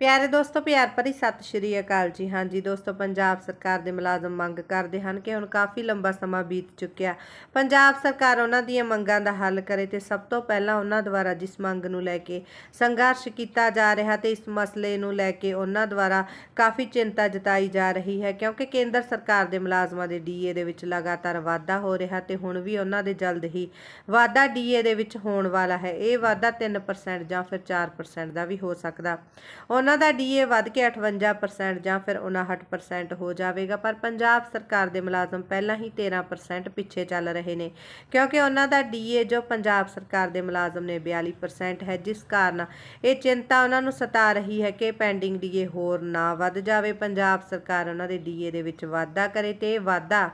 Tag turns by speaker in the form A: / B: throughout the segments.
A: ਪਿਆਰੇ ਦੋਸਤੋ, ਪਿਆਰ ਭਰੀ ਸਤਿ ਸ਼੍ਰੀ ਅਕਾਲ ਜੀ। ਹਾਂਜੀ ਦੋਸਤੋ, ਪੰਜਾਬ ਸਰਕਾਰ ਦੇ ਮੁਲਾਜ਼ਮ ਮੰਗ ਕਰਦੇ ਹਨ ਕਿ ਹੁਣ ਕਾਫੀ ਲੰਬਾ ਸਮਾਂ ਬੀਤ ਚੁੱਕਿਆ। ਪੰਜਾਬ ਸਰਕਾਰ ਉਹਨਾਂ ਦੀਆਂ ਮੰਗਾਂ ਦਾ ਹੱਲ ਕਰੇ ਤੇ ਸਭ ਤੋਂ ਪਹਿਲਾਂ ਉਹਨਾਂ ਦੁਆਰਾ ਜਿਸ ਮੰਗ ਨੂੰ ਲੈ ਕੇ ਸੰਘਰਸ਼ ਕੀਤਾ ਜਾ ਰਿਹਾ ਤੇ ਇਸ ਮਸਲੇ ਨੂੰ ਲੈ ਕੇ ਉਹਨਾਂ ਦੁਆਰਾ ਕਾਫੀ ਚਿੰਤਾ ਜਤਾਈ ਜਾ ਰਹੀ ਹੈ, ਕਿਉਂਕਿ ਕੇਂਦਰ ਸਰਕਾਰ ਦੇ ਮੁਲਾਜ਼ਮਾਂ ਦੇ ਡੀਏ ਦੇ ਵਿੱਚ ਲਗਾਤਾਰ ਵਾਧਾ ਹੋ ਰਿਹਾ ਤੇ ਹੁਣ ਵੀ ਉਹਨਾਂ ਦੇ ਜਲਦ ਹੀ ਵਾਧਾ ਡੀਏ ਦੇ ਵਿੱਚ ਹੋਣ ਵਾਲਾ ਹੈ। ਇਹ ਵਾਧਾ 3% ਜਾਂ ਫਿਰ 4% ਦਾ ਵੀ ਹੋ ਸਕਦਾ। ਉਹਨਾਂ ਦਾ ਡੀਏ ਵੱਧ ਕੇ 58% ਜਾਂ ਫਿਰ 59% ਹੋ ਜਾਵੇਗਾ, ਪਰ ਪੰਜਾਬ ਸਰਕਾਰ ਦੇ ਮੁਲਾਜ਼ਮ ਪਹਿਲਾਂ ਹੀ 13% ਪਿੱਛੇ ਚੱਲ ਰਹੇ ਨੇ, ਕਿਉਂਕਿ ਉਹਨਾਂ ਦਾ ਡੀਏ ਜੋ ਪੰਜਾਬ ਸਰਕਾਰ ਦੇ ਮੁਲਾਜ਼ਮ ਨੇ 42% ਹੈ, ਜਿਸ ਕਾਰਨ ਇਹ ਚਿੰਤਾ ਉਹਨਾਂ ਨੂੰ ਸਤਾ ਰਹੀ ਹੈ ਕਿ ਪੈਂਡਿੰਗ ਡੀਏ ਹੋਰ ਨਾ ਵੱਧ ਜਾਵੇ। ਪੰਜਾਬ ਸਰਕਾਰ ਉਹਨਾਂ ਦੇ ਡੀਏ ਦੇ ਵਿੱਚ ਵਾਧਾ ਕਰੇ ਤੇ ਇਹ ਵਾਧਾ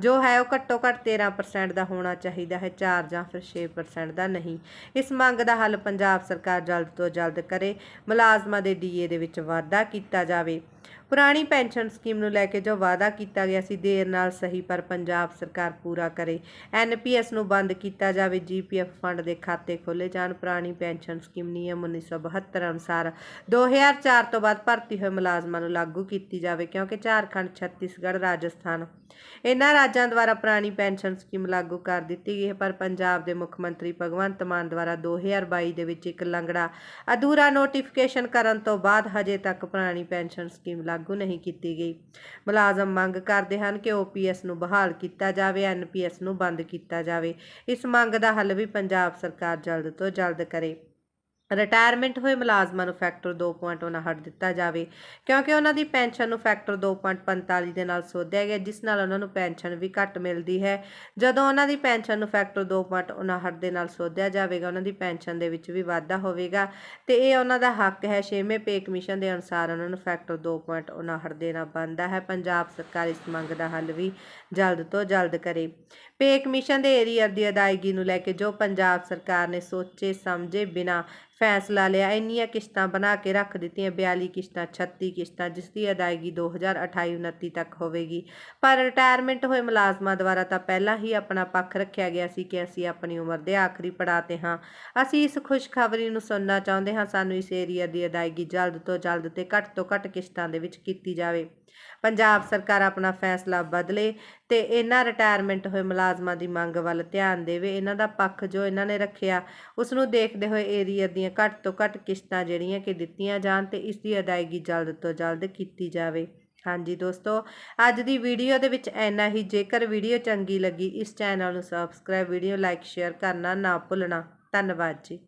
A: ਜੋ ਹੈ ਉਹ ਘੱਟੋ ਘੱਟ 13% ਦਾ ਹੋਣਾ ਚਾਹੀਦਾ ਹੈ 4 ਜਾਂ ਫਿਰ 6% ਦਾ ਨਹੀਂ। ਇਸ ਮੰਗ ਦਾ ਹੱਲ ਪੰਜਾਬ ਸਰਕਾਰ ਜਲਦ ਤੋਂ ਜਲਦ ਕਰੇ, ਮੁਲਾਜ਼ਮਾਂ ਦੇ ਡੀਏ ਦੇ ਵਿੱਚ ਵਾਧਾ ਕੀਤਾ ਜਾਵੇ। ਪੁਰਾਣੀ ਪੈਨਸ਼ਨ ਸਕੀਮ ਨੂੰ ਲੈ ਕੇ ਜੋ ਵਾਅਦਾ ਕੀਤਾ ਗਿਆ ਸੀ, ਦੇਰ ਨਾਲ ਸਹੀ, ਪਰ ਪੰਜਾਬ ਸਰਕਾਰ ਪੂਰਾ ਕਰੇ। ਐਨਪੀਐਸ ਨੂੰ ਬੰਦ ਕੀਤਾ ਜਾਵੇ ਜੀਪੀਐਫ ਫੰਡ ਦੇ ਖਾਤੇ ਖੋਲੇ ਜਾਣ। ਪੁਰਾਣੀ ਪੈਨਸ਼ਨ ਸਕੀਮ ਨਿਯਮ 1972 ਅਨੁਸਾਰ 2004 ਤੋਂ ਬਾਅਦ ਭਰਤੀ ਹੋਏ ਮੁਲਾਜ਼ਮਾਂ ਨੂੰ ਲਾਗੂ ਕੀਤੀ ਜਾਵੇ, ਕਿਉਂਕਿ ਝਾਰਖੰਡ, ਛੱਤੀਸਗੜ੍ਹ, ਰਾਜਸਥਾਨ ਇਹਨਾਂ ਰਾਜਾਂ ਦੁਆਰਾ ਪੁਰਾਣੀ ਪੈਨਸ਼ਨ ਸਕੀਮ ਲਾਗੂ ਕਰ ਦਿੱਤੀ ਗਈ ਹੈ, ਪਰ ਪੰਜਾਬ ਦੇ ਮੁੱਖ ਮੰਤਰੀ ਭਗਵੰਤ ਮਾਨ ਦੁਆਰਾ 2022 ਦੇ ਵਿੱਚ ਇੱਕ ਲੰਗੜਾ ਅਧੂਰਾ ਨੋਟੀਫਿਕੇਸ਼ਨ ਕਰਨ ਤੋਂ ਬਾਅਦ ਹਜੇ ਤੱਕ ਪੁਰਾਣੀ ਪੈਨਸ਼ਨ ਸਕੀਮ ਲਾਗੂ ਨਹੀਂ ਕੀਤੀ ਗਈ। ਮੁਲਾਜ਼ਮ ਮੰਗ ਕਰਦੇ ਹਨ ਕਿ ਓਪੀਐਸ ਨੂੰ ਬਹਾਲ ਕੀਤਾ ਜਾਵੇ ਐਨਪੀਐਸ ਨੂੰ ਬੰਦ ਕੀਤਾ ਜਾਵੇ। ਇਸ ਮੰਗ ਦਾ ਹੱਲ ਵੀ ਪੰਜਾਬ ਸਰਕਾਰ ਜਲਦ ਤੋਂ ਜਲਦ ਕਰੇ। ਰਿਟਾਇਰਮੈਂਟ ਹੋਏ ਮੁਲਾਜ਼ਮਾਂ ਨੂੰ ਫੈਕਟਰ 2.59 ਦਿੱਤਾ ਜਾਵੇ, ਕਿਉਂਕਿ ਉਹਨਾਂ ਦੀ ਪੈਨਸ਼ਨ ਨੂੰ ਫੈਕਟਰ 2.45 ਦੇ ਨਾਲ ਸੋਧਿਆ ਗਿਆ, ਜਿਸ ਨਾਲ ਉਹਨਾਂ ਨੂੰ ਪੈਨਸ਼ਨ ਵੀ ਘੱਟ ਮਿਲਦੀ ਹੈ। ਜਦੋਂ ਉਹਨਾਂ ਦੀ ਪੈਨਸ਼ਨ ਨੂੰ ਫੈਕਟਰ 2.59 ਦੇ ਨਾਲ ਸੋਧਿਆ ਜਾਵੇਗਾ, ਉਹਨਾਂ ਦੀ ਪੈਨਸ਼ਨ ਦੇ ਵਿੱਚ ਵੀ ਵਾਧਾ ਹੋਵੇਗਾ, ਤੇ ਇਹ ਉਹਨਾਂ ਦਾ ਹੱਕ ਹੈ। ਛੇਵੇਂ ਪੇ ਕਮਿਸ਼ਨ ਦੇ ਅਨੁਸਾਰ ਉਹਨਾਂ ਨੂੰ ਫੈਕਟਰ 2.59 ਦੇਣਾ ਬਣਦਾ ਹੈ। ਪੰਜਾਬ ਸਰਕਾਰ ਇਸ ਮੰਗ ਦਾ ਹੱਲ ਵੀ ਜਲਦ ਤੋਂ ਜਲਦ ਕਰੇ। ਪੇ ਕਮਿਸ਼ਨ ਦੇ ਏਰੀਅਰ ਦੀ ਅਦਾਇਗੀ ਨੂੰ ਲੈ ਕੇ ਜੋ ਪੰਜਾਬ ਸਰਕਾਰ ਨੇ ਸੋਚੇ ਸਮਝੇ ਬਿਨਾ ਫੈਸਲਾ ਲਿਆ। ਇੰਨੀਆਂ ਕਿਸ਼ਤਾਂ ਬਣਾ ਕੇ ਰੱਖ ਦਿੱਤੀਆਂ 42 ਕਿਸ਼ਤਾਂ 36 ਕਿਸ਼ਤਾਂ, ਜਿਸ ਦੀ ਅਦਾਇਗੀ 2028-29 ਤੱਕ ਹੋਵੇਗੀ। ਪਰ ਰਿਟਾਇਰਮੈਂਟ ਹੋਏ ਮੁਲਾਜ਼ਮਾਂ ਦੁਆਰਾ ਤਾਂ ਪਹਿਲਾਂ ਹੀ ਆਪਣਾ ਪੱਖ ਰੱਖਿਆ ਗਿਆ ਸੀ ਕਿ ਅਸੀਂ ਆਪਣੀ ਉਮਰ ਦੇ ਆਖਰੀ ਪੜਾਅ ਤੇ ਹਾਂ। ਅਸੀਂ ਇਸ ਖੁਸ਼ਖਬਰੀ ਨੂੰ ਸੁਣਨਾ ਚਾਹੁੰਦੇ ਹਾਂ, ਸਾਨੂੰ ਇਸ ਏਰੀਆ ਦੀ ਅਦਾਇਗੀ ਜਲਦ ਤੋਂ ਜਲਦ ਤੇ ਘੱਟ ਤੋਂ ਘੱਟ ਕਿਸ਼ਤਾਂ ਦੇ ਵਿੱਚ ਕੀਤੀ ਜਾਵੇ। ਪੰਜਾਬ ਸਰਕਾਰ ਆਪਣਾ ਫੈਸਲਾ ਬਦਲੇ ਤੇ ਇਹਨਾਂ ਰਿਟਾਇਰਮੈਂਟ ਹੋਏ ਮੁਲਾਜ਼ਮਾਂ ਦੀ ਮੰਗ ਵੱਲ ਧਿਆਨ ਦੇਵੇ। ਇਹਨਾਂ ਦਾ ਪੱਖ ਜੋ ਇਹਨਾਂ ਨੇ ਰੱਖਿਆ ਉਸ ਨੂੰ ਦੇਖਦੇ ਹੋਏ ਏਰੀਆ ਦੀਆਂ ਘੱਟ ਤੋਂ ਘੱਟ ਕਿਸ਼ਤਾਂ ਜਿਹੜੀਆਂ ਕਿ ਦਿੱਤੀਆਂ ਜਾਣ ਤੇ ਇਸ ਦੀ ਅਦਾਇਗੀ ਜਲਦ ਤੋਂ ਜਲਦ ਕੀਤੀ ਜਾਵੇ। ਹਾਂਜੀ ਦੋਸਤੋ, ਅੱਜ ਦੀ ਵੀਡੀਓ ਦੇ ਵਿੱਚ ਇੰਨਾ ਹੀ। ਜੇਕਰ ਵੀਡੀਓ ਚੰਗੀ ਲੱਗੀ, ਇਸ ਚੈਨਲ ਨੂੰ ਸਬਸਕ੍ਰਾਈਬ ਵੀਡੀਓ ਲਾਈਕ ਸ਼ੇਅਰ ਕਰਨਾ ਨਾ ਭੁੱਲਣਾ। ਧੰਨਵਾਦ ਜੀ।